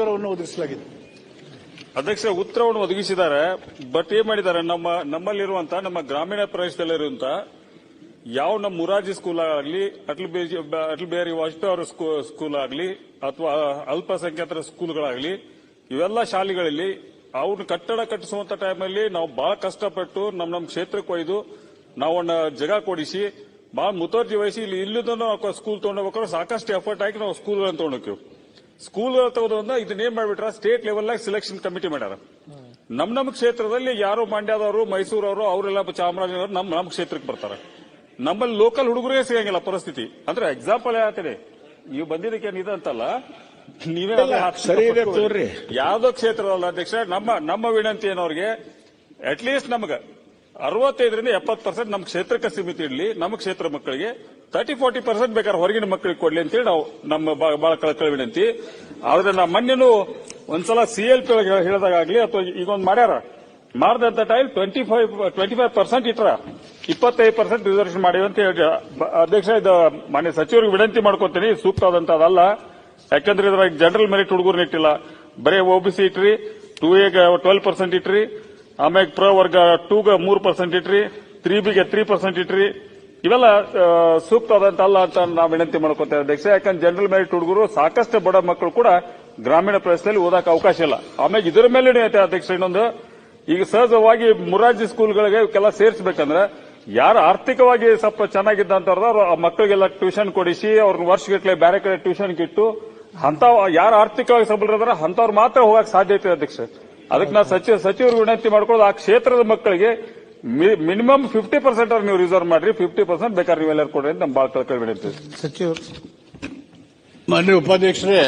ಉತ್ತರವನ್ನು ಒದಗಿಸಲಾಗಿದೆ. ಅಧ್ಯಕ್ಷ, ಉತ್ತರವನ್ನು ಒದಗಿಸಿದ್ದಾರೆ ಬಟ್ ಏನ್ ಮಾಡಿದ್ದಾರೆ? ನಮ್ಮ ನಮ್ಮಲ್ಲಿರುವಂತಹ ನಮ್ಮ ಗ್ರಾಮೀಣ ಪ್ರದೇಶದಲ್ಲಿರುವಂತ ಯಾವ ನಮ್ಮ ಮುರಾರ್ಜಿ ಸ್ಕೂಲ್ ಆಗಲಿ, ಅಟಲ್ ಅಟಲ್ ಬಿಹಾರಿ ವಾಜಪೇಯಿ ಅವರ ಸ್ಕೂ- ಸ್ಕೂಲ್ ಆಗಲಿ, ಅಥವಾ ಅಲ್ಪಸಂಖ್ಯಾತರ ಸ್ಕೂಲ್ಗಳಾಗಲಿ ಇವೆಲ್ಲ ಶಾಲೆಗಳಲ್ಲಿ ಅವ್ರನ್ನ ಕಟ್ಟಡ ಕಟ್ಟಿಸುವಂತ ಟೈಮಲ್ಲಿ ನಾವು ಬಹಳ ಕಷ್ಟಪಟ್ಟು ನಮ್ಮ ನಮ್ಮ ಕ್ಷೇತ್ರಕ್ಕೆ ಒಯ್ದು ನಾವನ್ನ ಜಗ ಕೊಡಿಸಿ ಬಹಳ ಮುತುವರ್ಜಿ ವಹಿಸಿ ಇಲ್ಲಿ ಇಲ್ಲಿಂದ ನಾವು ಸ್ಕೂಲ್ ತಗೊಂಡೋಗ್ಬೇಕಾದ್ರೆ ಸಾಕಷ್ಟು ಎಫರ್ಟ್ ಹಾಕಿ ನಾವು ಸ್ಕೂಲ್ಗಳನ್ನು ತಗೊಂಡೋಗ್ತೀವಿ ಸ್ಕೂಲ್ ತಗೋದ್ರಿಂದ ಇದನ್ನ ಏನ್ ಮಾಡ್ಬಿಟ್ರ ಸ್ಟೇಟ್ ಲೆವೆಲ್ ಸೆಲೆಕ್ಷನ್ ಕಮಿಟಿ ಮಾಡ್ಯಾರ. ನಮ್ ನಮ್ ಕ್ಷೇತ್ರದಲ್ಲಿ ಯಾರು ಮಂಡ್ಯದವರು ಮೈಸೂರವರು ಅವರೆಲ್ಲ ಚಾಮರಾಜನಗರ ನಮ್ ನಮ್ ಕ್ಷೇತ್ರಕ್ಕೆ ಬರ್ತಾರೆ. ನಮ್ಮಲ್ಲಿ ಲೋಕಲ್ ಹುಡುಗರಿಗೆ ಸಿಗಂಗಿಲ್ಲ ಪರಿಸ್ಥಿತಿ. ಅಂದ್ರೆ ಎಕ್ಸಾಂಪಲ್ ಯಾತಿದೆ ನೀವು ಬಂದಿದ್ದಕ್ಕೆ ಇದಂತಲ್ಲ ನೀವೇ. ಯಾವ್ದೋ ಕ್ಷೇತ್ರದಲ್ಲ ಅಧ್ಯಕ್ಷ ನಮ್ಮ ನಮ್ಮ ವಿನಂತಿ ಏನವ್ರಿಗೆ ಅಟ್ ಲೀಸ್ಟ್ ನಮ್ಗೆ ಅರವತ್ತೈದರಿಂದ ಎಪ್ಪತ್ತು ಪರ್ಸೆಂಟ್ ನಮ್ಮ ಕ್ಷೇತ್ರಕ್ಕೆ ಸೀಮಿತ ಇಡಲಿ ನಮ್ಮ ಕ್ಷೇತ್ರ ಮಕ್ಕಳಿಗೆ. ತರ್ಟಿ ಫೋರ್ಟಿ ಪರ್ಸೆಂಟ್ ಬೇಕಾದ್ರೆ ಹೊರಗಿನ ಮಕ್ಕಳಿಗೆ ಕೊಡ್ಲಿ ಅಂತೇಳಿ ನಾವು ನಮ್ಮ ಬಹಳ ಕಳಕಳ ವಿನಂತಿ. ಆದ್ರೆ ನಾ ಮೊನ್ನೆನೂ ಒಂದ್ಸಲ ಸಿ ಎಲ್ ಪಿ ಹೇಳಿದಾಗಲಿ ಅಥವಾ ಈಗ ಒಂದು ಮಾಡ್ಯಾರ? ಮಾಡಿದಂತ tile twenty five twenty five percent ಇಟ್ರ. ಇಪ್ಪತ್ತೈದು ಪರ್ಸೆಂಟ್ ರಿಸರ್ವೇಷನ್ ಮಾಡಿವೆ ಅಂತ ಹೇಳಿ ಅಧ್ಯಕ್ಷ, ಇದು ಮಾನ್ಯ ಸಚಿವರಿಗೆ ವಿನಂತಿ ಮಾಡ್ಕೊತೀನಿ. ಸೂಕ್ತವಾದಂತ ಅದಲ್ಲ. ಯಾಕಂದ್ರೆ ಇದ್ರಾಗ ಜನರಲ್ ಮೆರಿಟ್ ಹುಡುಗರು ಇಟ್ಟಿಲ್ಲ. ಬರೀ ಒಬಿಸಿ ಇಟ್ರಿ ಟೂ ಎ ಟ್ವೆಲ್ ಪರ್ಸೆಂಟ್ ಇಟ್ರಿ. ಆಮ್ಯಾಗ ಪ್ರ ವರ್ಗ ಟೂಗ ಮೂರು ಪರ್ಸೆಂಟ್ ಇಟ್ರಿ ತ್ರೀ ಬಿಗೆ ತ್ರೀ ಪರ್ಸೆಂಟ್ ಇಟ್ರಿ. ಇವೆಲ್ಲ ಆ, ಸೂಕ್ತವಾದಂತ ಅಲ್ಲ ಅಂತ ನಾವು ವಿನಂತಿ ಮಾಡ್ಕೊತೇವೆ ಅಧ್ಯಕ್ಷ ಯಾಕಂದ್ರೆ ಜನರಲ್ ಮೆರಿಟ್ ಹುಡುಗರು ಸಾಕಷ್ಟು ಬಡ ಮಕ್ಕಳು ಕೂಡ ಗ್ರಾಮೀಣ ಪ್ರದೇಶದಲ್ಲಿ ಓದಕ್ಕೆ ಅವಕಾಶ ಇಲ್ಲ. ಆಮ್ಯಾಗ ಇದರ ಮೇಲೆ ನಡೆಯುತ್ತೆ ಅಧ್ಯಕ್ಷ ಇನ್ನೊಂದು. ಈಗ ಸಹಜವಾಗಿ ಮುರಾರ್ಜಿ ಸ್ಕೂಲ್ಗಳಿಗೆ ಇವಕ್ಕೆಲ್ಲ ಸೇರಿಸಬೇಕಂದ್ರೆ ಯಾರು ಆರ್ಥಿಕವಾಗಿ ಸ್ವಲ್ಪ ಚೆನ್ನಾಗಿದ್ದಂತವ್ರ ಆ ಮಕ್ಕಳಿಗೆಲ್ಲ ಟ್ಯೂಷನ್ ಕೊಡಿಸಿ ಅವ್ರನ್ನ ವರ್ಷಗಟ್ಟಲೆ ಬೇರೆ ಕಡೆ ಟ್ಯೂಷನ್ ಇಟ್ಟು ಅಂತ ಯಾರು ಆರ್ಥಿಕವಾಗಿ ಸಬಲರಿದಾರೆ ಅಂತವ್ರು ಮಾತ್ರ ಹೋಗಕ್ಕೆ ಸಾಧ್ಯತೆ ಅಧ್ಯಕ್ಷ ಅದಕ್ಕೆ ನಾವು ಸಚಿವ ಸಚಿವರು ವಿನಂತಿ ಮಾಡ್ಕೊಳ್ಳೋದು ಆ ಕ್ಷೇತ್ರದ ಮಕ್ಕಳಿಗೆ ಮಿನಿಮಮ್ ಫಿಫ್ಟಿ ಪರ್ಸೆಂಟ್ ನೀವು ರಿಸರ್ವ್ ಮಾಡ್ರಿ ಫಿಫ್ಟಿ ಪರ್ಸೆಂಟ್ ಬೇಕಾದ್ರೆ ನೀವೆಲ್ಲರೂ ಕೊಡ್ರಿ ಅಂತ ನಮ್ಮ ಭಾಳ ಕಳ್ಕೊಳ್ಳಿ ವಿನಂತಿ. ಸಚಿವರು. ಮಾನ್ಯ ಉಪಾಧ್ಯಕ್ಷರೇ